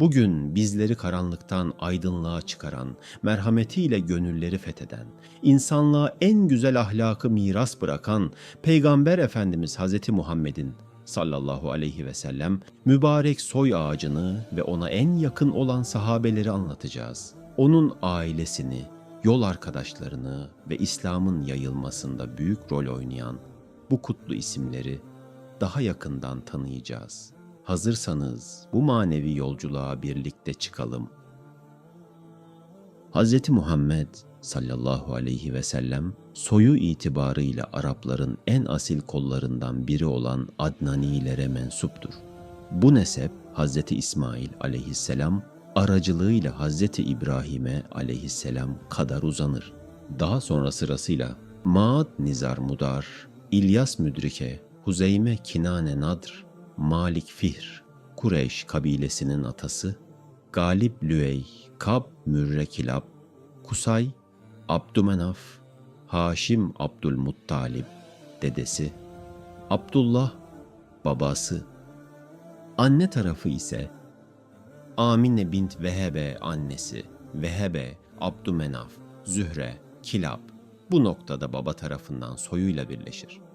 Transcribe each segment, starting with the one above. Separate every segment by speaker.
Speaker 1: Bugün bizleri karanlıktan aydınlığa çıkaran, merhametiyle gönülleri fetheden, insanlığa en güzel ahlakı miras bırakan Peygamber Efendimiz Hazreti Muhammed'in sallallahu aleyhi ve sellem mübarek soy ağacını ve ona en yakın olan sahabeleri anlatacağız. Onun ailesini, yol arkadaşlarını ve İslam'ın yayılmasında büyük rol oynayan bu kutlu isimleri daha yakından tanıyacağız. Hazırsanız bu manevi yolculuğa birlikte çıkalım. Hz. Muhammed sallallahu aleyhi ve sellem soyu itibarıyla Arapların en asil kollarından biri olan Adnanilere mensuptur. Bu nesep Hz. İsmail aleyhisselam aracılığıyla Hz. İbrahim'e aleyhisselam kadar uzanır. Daha sonra sırasıyla Maad Nizar Mudar, İlyas Müdrike, Huzeyme Kinane Nadr, Malik Fihr, Kureyş kabilesinin atası, Galip Lüey, Kab Mürre Kilab, Kusay, Abdümenaf, Haşim Abdülmuttalib, dedesi, Abdullah, babası, anne tarafı ise Amine bint Vehebe annesi, Vehebe, Abdümenaf, Zühre, Kilab bu noktada baba tarafından soyuyla birleşir.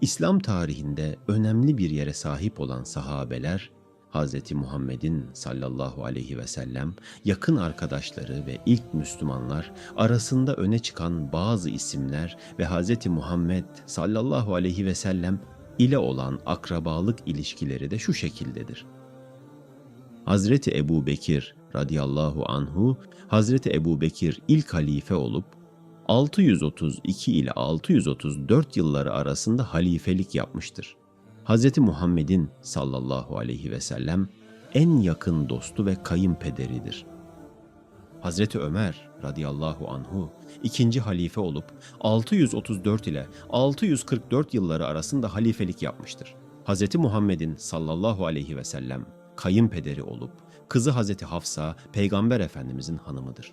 Speaker 1: İslam tarihinde önemli bir yere sahip olan sahabeler, Hz. Muhammed'in sallallahu aleyhi ve sellem yakın arkadaşları ve ilk Müslümanlar arasında öne çıkan bazı isimler ve Hz. Muhammed sallallahu aleyhi ve sellem ile olan akrabalık ilişkileri de şu şekildedir. Hazreti Ebu Bekir radıyallahu anhu, Hazreti Ebu Bekir ilk halife olup 632 ile 634 yılları arasında halifelik yapmıştır. Hz. Muhammed'in sallallahu aleyhi ve sellem en yakın dostu ve kayınpederidir. Hazreti Ömer radıyallahu anhu ikinci halife olup 634 ile 644 yılları arasında halifelik yapmıştır. Hz. Muhammed'in sallallahu aleyhi ve sellem kayınpederi olup kızı Hazreti Hafsa peygamber efendimizin hanımıdır.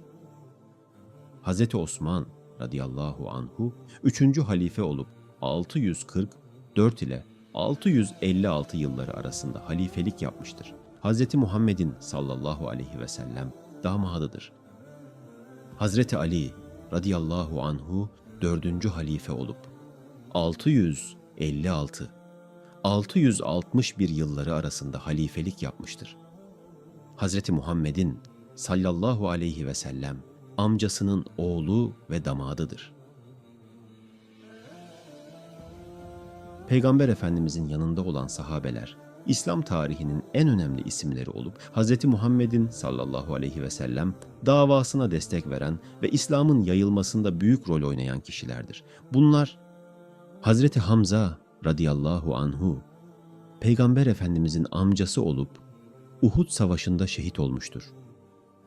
Speaker 1: Hazreti Osman radıyallahu anhu 3. halife olup 644 ile 656 yılları arasında halifelik yapmıştır. Hz. Muhammed'in sallallahu aleyhi ve sellem damadıdır. Hazreti Ali radıyallahu anhu 4. halife olup 656 661 yılları arasında halifelik yapmıştır. Hazreti Muhammed'in sallallahu aleyhi ve sellem amcasının oğlu ve damadıdır. Peygamber Efendimizin yanında olan sahabeler, İslam tarihinin en önemli isimleri olup Hz. Muhammed'in sallallahu aleyhi ve sellem davasına destek veren ve İslam'ın yayılmasında büyük rol oynayan kişilerdir. Bunlar Hazreti Hamza radıyallahu anhu Peygamber Efendimizin amcası olup Uhud Savaşı'nda şehit olmuştur.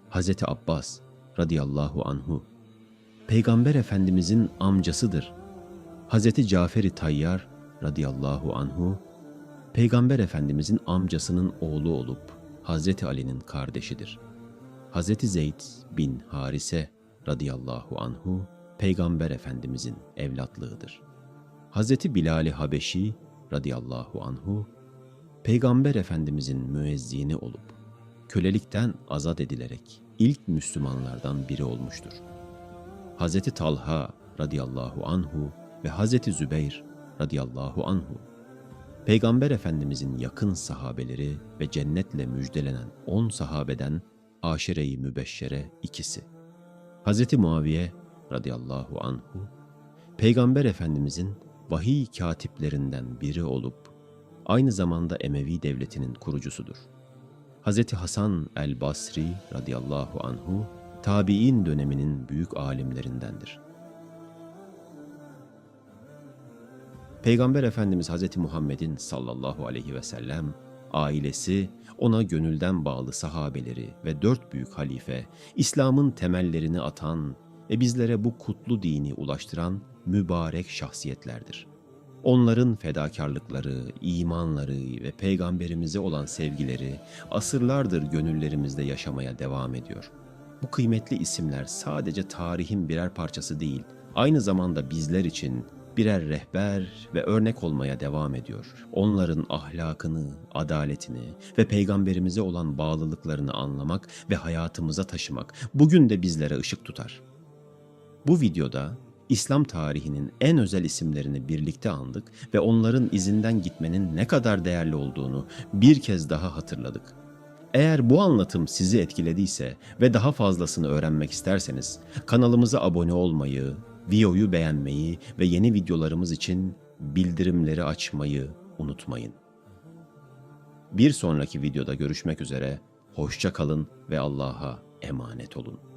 Speaker 1: Hazreti Abbas radıyallahu anhu Peygamber Efendimizin amcasıdır. Hazreti Cafer-i Tayyar radıyallahu anhu Peygamber Efendimizin amcasının oğlu olup Hazreti Ali'nin kardeşidir. Hazreti Zeyd bin Harise radıyallahu anhu Peygamber Efendimizin evlatlığıdır. Hazreti Bilal-i Habeşi radıyallahu anhu Peygamber Efendimizin müezzini olup kölelikten azat edilerek ilk Müslümanlardan biri olmuştur. Hazreti Talha radıyallahu anhu ve Hazreti Zübeyr radıyallahu anhu Peygamber Efendimizin yakın sahabeleri ve cennetle müjdelenen on sahabeden aşire-i mübeşşere ikisi. Hazreti Muaviye radıyallahu anhu Peygamber Efendimizin vahiy katiplerinden biri olup aynı zamanda Emevi devletinin kurucusudur. Hz. Hasan el-Basri radıyallahu anhu tabi'in döneminin büyük alimlerindendir. Peygamber Efendimiz Hz. Muhammed'in sallallahu aleyhi ve sellem ailesi, ona gönülden bağlı sahabeleri ve dört büyük halife, İslam'ın temellerini atan ve bizlere bu kutlu dini ulaştıran mübarek şahsiyetlerdir. Onların fedakarlıkları, imanları ve peygamberimize olan sevgileri asırlardır gönüllerimizde yaşamaya devam ediyor. Bu kıymetli isimler sadece tarihin birer parçası değil, aynı zamanda bizler için birer rehber ve örnek olmaya devam ediyor. Onların ahlakını, adaletini ve peygamberimize olan bağlılıklarını anlamak ve hayatımıza taşımak bugün de bizlere ışık tutar. Bu videoda İslam tarihinin en özel isimlerini birlikte andık ve onların izinden gitmenin ne kadar değerli olduğunu bir kez daha hatırladık. Eğer bu anlatım sizi etkilediyse ve daha fazlasını öğrenmek isterseniz kanalımıza abone olmayı, videoyu beğenmeyi ve yeni videolarımız için bildirimleri açmayı unutmayın. Bir sonraki videoda görüşmek üzere, hoşça kalın ve Allah'a emanet olun.